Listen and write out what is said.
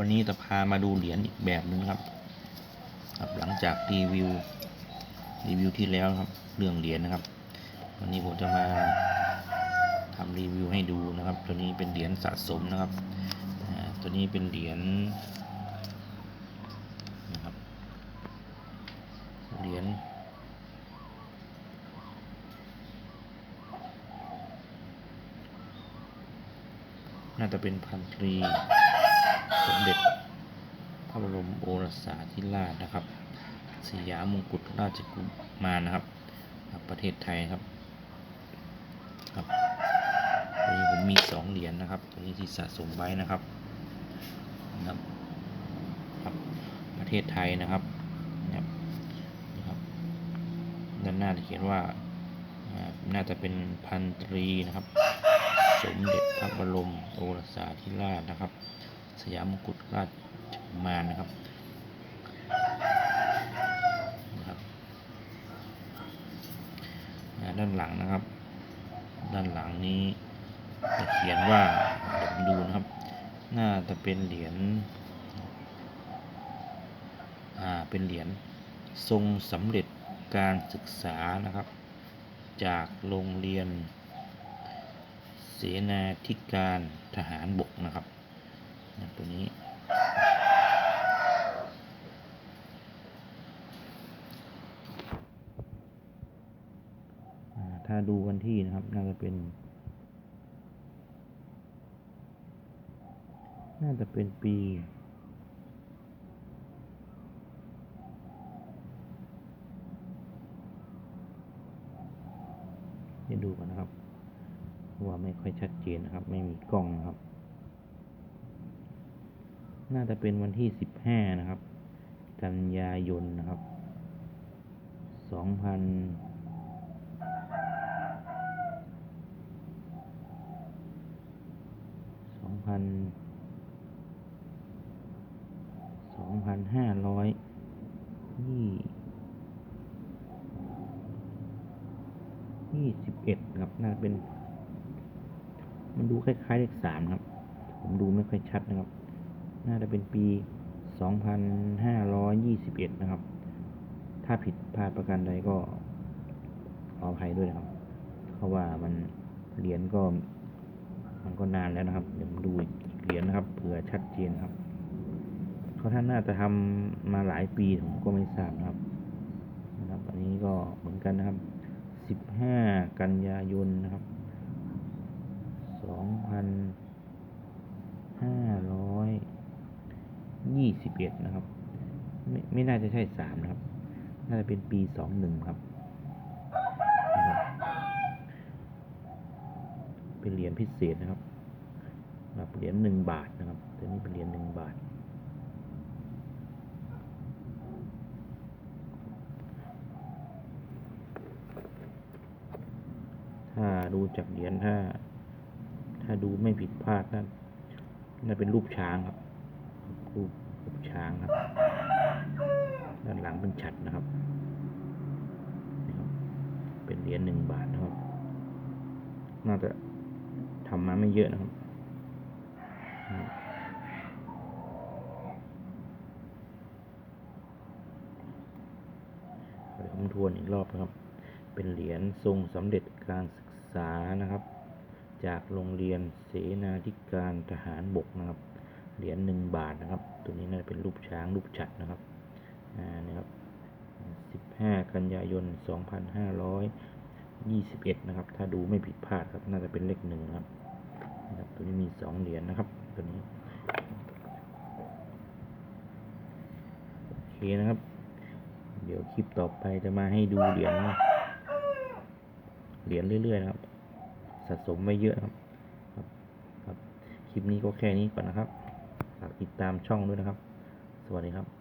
วันนี้จะพามาดูเหรียญอีกแบบหนึงครับ ครับหลังจากรีวิวรีวิวที่แล้วครับ เรื่องเหรียญนะครับ วันนี้ผมจะมาทำรีวิวให้ดูนะครับ ตัวนี้เป็นเหรียญสะสมนะครับตัวนี้เป็นเหรียญนะครับเหรียญน่าจะเป็นพันตรี สมเด็จพระบรมโอรสาธิราชนะครับ สยามมงกุฎราชกุมารนะครับ ประเทศไทยครับครับตัวนี้ผมมีสองเหรียญนะครับตัวนี้ที่สะสมไว้นะครับนะครับครับ ประเทศไทยนะครับนะครับนี่ครับด้านหน้าจะเขียนว่าอ่าน่าจะเป็นพันตรีนะครับ สมเด็จพระบรมโอรสาธิราชนะครับ สยามมงกุฎราชกุมารนะครับนะครับด้านหลังนะครับ ด้านหลังนี้จะเขียนว่าเดี๋ยวผมดูนะครับ น่าจะเป็นเหรียญอ่าเป็นเหรียญทรงสำเร็จการศึกษานะครับ จากโรงเรียน เสนาธิการทหารบกนะครับ ตัวนี้ ถ้าดูวันที่นะครับ น่าจะเป็น น่าจะเป็นปีให้ดูกันนะครับ ว่าไม่ค่อยชัดเจนนะครับ ไม่มีกล้องนะครับ น่าจะเป็นวันที่สิบห้านะครับ กันยายนนะครับสองพันสองพันสองพันห้าร้อยยี่ยี่สิบเอ็ดครับ น่าจะเป็น มันดูคล้ายๆเลขสามครับ ผมดูไม่ค่อยชัดนะครับ น่าจะเป็นปี 2521 นะครับ ถ้าผิดพลาดประการใดก็ขออภัยด้วยนะครับ เพราะว่ามันเหรียญก็มันก็นานแล้วนะครับ เดี๋ยวดูอีกเหรียญนะครับเผื่อชัดเจนครับ เขาท่านน่าจะทำมาหลายปีผมก็ไม่ทราบนะครับนะครับ อันนี้ก็เหมือนกันนะครับ 15 กันยายนนะครับสองพันห้าร้อ ยี่สิบเอ็ดนะครับ ไม่ไม่น่าจะใช่สามนะครับ น่าจะเป็นปีสองหนึ่งครับนะครับเป็นเหรียญพิเศษนะครับแบบเหรียญหนึ่งบาทนะครับตัวนี้เป็นเหรียญหนึ่งบาท ถ้าดูจากเหรียญถ้า ถ้าดูไม่ผิดพลาดนั่นนั่นเป็นรูปช้างครับ รูปรูปช้างครับ ด้านหลังเป็นฉัดนะครับ เป็นเหรียญหนึ่งบาทนะครับ น่าจะทำมาไม่เยอะนะครับเดี๋ยวผมทวนอีกรอบนะครับ เป็นเหรียญทรงสำเร็จการศึกษานะครับ จากโรงเรียนเสนาธิการทหารบกนะครับ เหรียญหนึ่งบาทนะครับ ตัวนี้น่าจะเป็นรูปช้างรูปฉัดนะครับอ่านะครับสิบห้ากันยายนสองพันห้าร้อยยี่สิบเอ็ดนะครับ ถ้าดูไม่ผิดพลาดครับ น่าจะเป็นเลขหนึ่งครับนะครับตัวนี้มีสองเหรียญนะครับ ตัวนี้โอเคนะครับ เดี๋ยวคลิปต่อไปจะมาให้ดูเหรียญเหรียญเรื่อยๆนะครับ สะสมไว้เยอะครับครับ คลิปนี้ก็แค่นี้ก่อนนะครับ ติดตามช่องด้วยนะครับ สวัสดีครับ